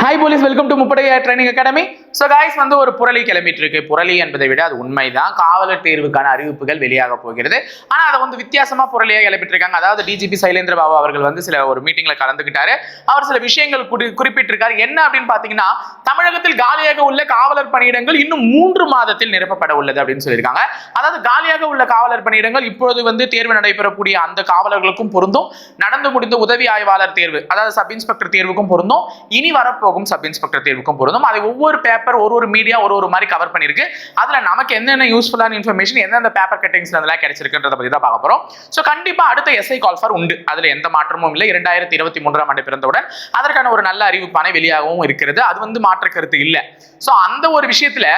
Hi police welcome to முப்படைய training academy so guys வந்து ஒரு புரளி கிளம்பிட்டு இருக்கு புரளி என்பதை விட அது உண்மைதான். காவலர் தேர்வுக்கான அறிவிப்புகள் வெளியாக போகிறது. ஆனால் அதை வந்து வித்தியாசமா புரளியாக கிளப்பிட்டு இருக்காங்க அதாவது டிஜிபி சைலேந்திர பாபு அவர்கள் வந்து சில ஒரு மீட்டிங்ல கலந்துக்கிட்டாரு. அவர் சில விஷயங்கள் குறி குறிப்பிட்டிருக்காரு. என்ன அப்படின்னு பார்த்தீங்கன்னா தமிழகத்தில் காலியாக உள்ள காவலர் பணியிடங்கள் இன்னும் மூன்று மாதத்தில் நிரப்பப்பட உள்ளது அப்படின்னு சொல்லியிருக்காங்க. அதாவது காலியாக உள்ள காவலர் பணியிடங்கள் இப்பொழுது வந்து தேர்வு நடைபெறக்கூடிய அந்த காவலர்களுக்கும் பொருந்தும். நடந்து முடிந்த உதவி ஆய்வாளர் தேர்வு அதாவது சப் இன்ஸ்பெக்டர் தேர்வுக்கும் பொருந்தும். இனி வரப்போகும் சப் இன்ஸ்பெக்டர் தேர்வுக்கும் பொருந்தும். அதை ஒவ்வொரு பேப்பர் ஒரு ஒரு மீடியா ஒரு ஒரு மாதிரி கவர் பண்ணியிருக்கு. அதில் நமக்கு என்னென்ன யூஸ்ஃபுல்லான இன்ஃபர்மேஷன் எந்தெந்த பேப்பர் கட்டிங்ஸ் அதெல்லாம் கிடைச்சிருக்குன்றத பற்றி தான் பார்க்க போகிறோம் ஸோ கண்டிப்பாக அடுத்த எஸ்ஐ கால்ஃபர் உண்டு. அதில் எந்த மாற்றமும் இல்லை. இரண்டாயிரத்தி இருபத்தி மூன்றாம் ஆண்டு பிறந்தவுடன் அதற்கான ஒரு நல்ல அறிவிப்பான வெளியாகவும் இருக்கிறது. அது வந்து மாற்று கருத்து இல்லை. ஸோ அந்த ஒரு விஷயத்தில்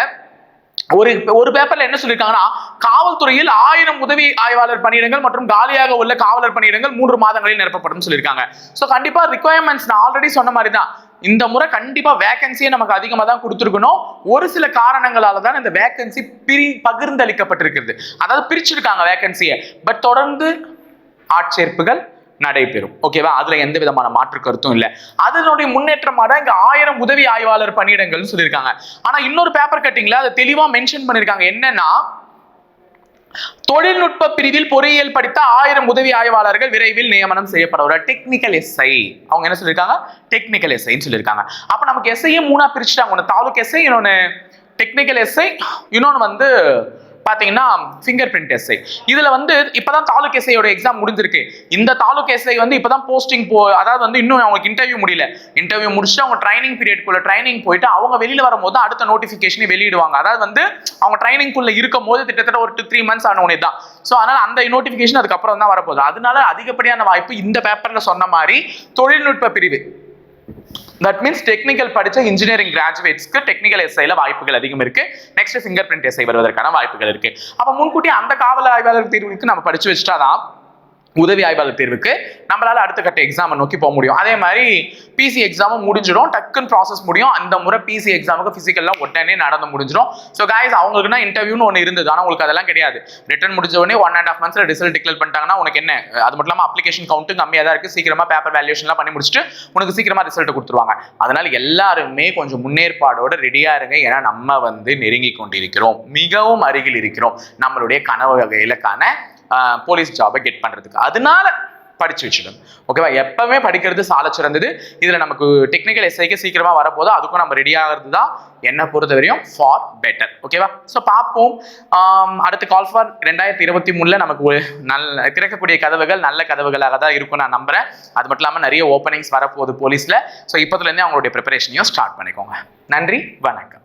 ஒரு ஒரு பேப்பர்ல என்ன சொல்லியிருக்காங்கன்னா காவல்துறையில் ஆயிரம் உதவி ஆய்வாளர் பணியிடங்கள் மற்றும் காலியாக உள்ள காவலர் பணியிடங்கள் மூன்று மாதங்களில் நிரப்பப்படும் சொல்லியிருக்காங்க. ஸோ கண்டிப்பா ரிக்குவயர்மெண்ட்ஸ் நான் ஆல்ரெடி சொன்ன மாதிரி தான் இந்த முறை கண்டிப்பா வேகன்சியை நமக்கு அதிகமாக தான் கொடுத்துருக்கணும். ஒரு சில காரணங்களால தான் இந்த வேகன்சி பிரி பகிர்ந்தளிக்கப்பட்டிருக்கிறது. அதாவது பிரிச்சிருக்காங்க வேகன்சியை பட் தொடர்ந்து ஆட்சேர்ப்புகள் நடைபெறும். ஓகேவா அதுல எந்த விதமான மாற்று கருத்தும் இல்லை. அதனுடைய முன்னேற்றமாக தான் இங்க ஆயிரம் உதவி ஆய்வாளர் பணியிடங்கள்னு சொல்லியிருக்காங்க. ஆனா இன்னொரு பேப்பர் கட்டிங்ல அதை தெளிவா மென்ஷன் பண்ணிருக்காங்க என்னன்னா தொழில்நுட்ப பிரிவில் பொறியியல் படித்த ஆயிரம் உதவி ஆய்வாளர்கள் விரைவில் நியமனம் செய்யப்படுவார் டெக்னிக்கல் எஸ்ஐ அவங்க என்ன சொல்லியிருக்காங்க டெக்னிக்கல் எஸ்ஐன்னு சொல்லியிருக்காங்க அப்ப நமக்கு எஸ்ஐயே மூணா பிரிச்சுட்டாங்க. ஒன்று தாலுக் எஸ்ஐ இன்னொன்று டெக்னிக்கல் எஸ்ஐ இன்னொன்று வந்து பார்த்தீங்கன்னா ஃபிங்கர் பிரிண்ட் எஸ்ஐ இதில் வந்து இப்போதான் தாலுக் எஸ்ஐயோட எக்ஸாம் முடிஞ்சிருக்கு. இந்த தாலுக் எஸ்ஐ வந்து இப்போதான் போஸ்டிங் போ அதாவது வந்து இன்னும் அவங்களுக்கு இன்டர்வியூ முடியல. இன்டர்வியூ முடிச்சுட்டு அவங்க ட்ரைனிங் பீரியட்குள்ள ட்ரைனிங் போயிட்டு அவங்க வெளியில் வரும்போது அடுத்த நோட்டிபிகேஷனை வெளியிடுவாங்க. அதாவது வந்து அவங்க ட்ரைனிங்குள்ள இருக்கும் போது கிட்டத்தட்ட ஒரு டூ த்ரீ மந்த்ஸ் ஆன உடனே தான். ஸோ அதனால அந்த நோட்டிஃபிகேஷன் அதுக்கப்புறம் தான் வரப்போகுது. அதனால அதிகப்படியான வாய்ப்பு இந்த பேப்பரில் சொன்ன மாதிரி தொழில்நுட்ப பிரிவு. தட் மீன்ஸ் டெக்னிக்கல் படிச்ச இன்ஜினியரிங் கிராஜுவேட்ஸ்க்கு டெக்னிக்கல் எஸ்ஐல வாய்ப்புகள் அதிகம் இருக்கு. நெக்ஸ்ட் ஃபிங்கர் பிரிண்ட் எஸ்ஐ வருவதற்கான வாய்ப்புகள் இருக்கு. அப்ப முன்கூட்டி அந்த காவல் ஆய்வாளர் தேர்வுக்கு நம்ம படிச்சு வச்சுட்டாதான் உதவி ஆய்வாளர் தேர்வுக்கு நம்மளால அடுத்த கட்ட எக்ஸாமை நோக்கி போக முடியும். அதே மாதிரி பிசி எக்ஸாமும் முடிஞ்சிடும். டக்குன்னு ப்ராசஸ் முடியும். அந்த முறை பிசி எக்ஸாமுக்கு பிசிக்கல்லாம் உடனே நடந்து முடிஞ்சிடும். ஸோ காய்ஸ் அவங்களுக்குன்னா இன்டர்வியூன்னு ஒன்று இருந்தது. ஆனால் உங்களுக்கு அதெல்லாம் கிடையாது. ரிட்டர்ன் முடிஞ்ச உடனே ஒன் அண்ட் ஆஃப் மந்த்ஸில் ரிசல்ட் டிக்ளேர் பண்ணிட்டாங்கன்னா உனக்கு என்ன? அது மட்டும் இல்லாமல் அப்ளிகேஷன் கவுண்ட்டும் கம்மியாக தான் இருக்கு. சீக்கிரமாக பேப்பர் வேல்யூஷன்லாம் பண்ணி முடிச்சுட்டு உனக்கு சீக்கிரமாக ரிசல்ட் கொடுத்துருவாங்க. அதனால எல்லாருமே கொஞ்சம் முன்னேற்பாடோட ரெடியாக இருங்க. ஏன்னா நம்ம வந்து நெருங்கி கொண்டிருக்கிறோம். மிகவும் அருகில் இருக்கிறோம். நம்மளுடைய கனவு வகையிலக்கான போலீஸ் ஜாபை கெட் பண்ணுறதுக்கு அதனால படிச்சு வச்சிடும் ஓகேவா எப்பவுமே படிக்கிறது சால சிறந்தது. இதுல நமக்கு டெக்னிக்கல் எஸ்ஐக்கு சீக்கிரமா வரப்போதோ அதுக்கும் நம்ம ரெடி ஆகிறது தான் என்னை பொறுத்த வரையும் ஃபார் பெட்டர் ஓகேவா ஸோ பார்ப்போம். அடுத்து அடுத்த கால் ஃபார் ரெண்டாயிரத்தி இருபத்தி மூணுல நமக்கு நல் நல்ல திறக்கக்கூடிய கதவுகள் நல்ல கதவுகளாக தான் இருக்கும் நான் நம்புறேன். அது மட்டும் இல்லாமல் நிறைய ஓப்பனிங்ஸ் வரப்போகுது போலீஸ்ல ஸோ இப்போதுலேருந்தே அவங்களுடைய ப்ரிப்பரேஷனையும் ஸ்டார்ட் பண்ணிக்கோங்க. நன்றி வணக்கம்.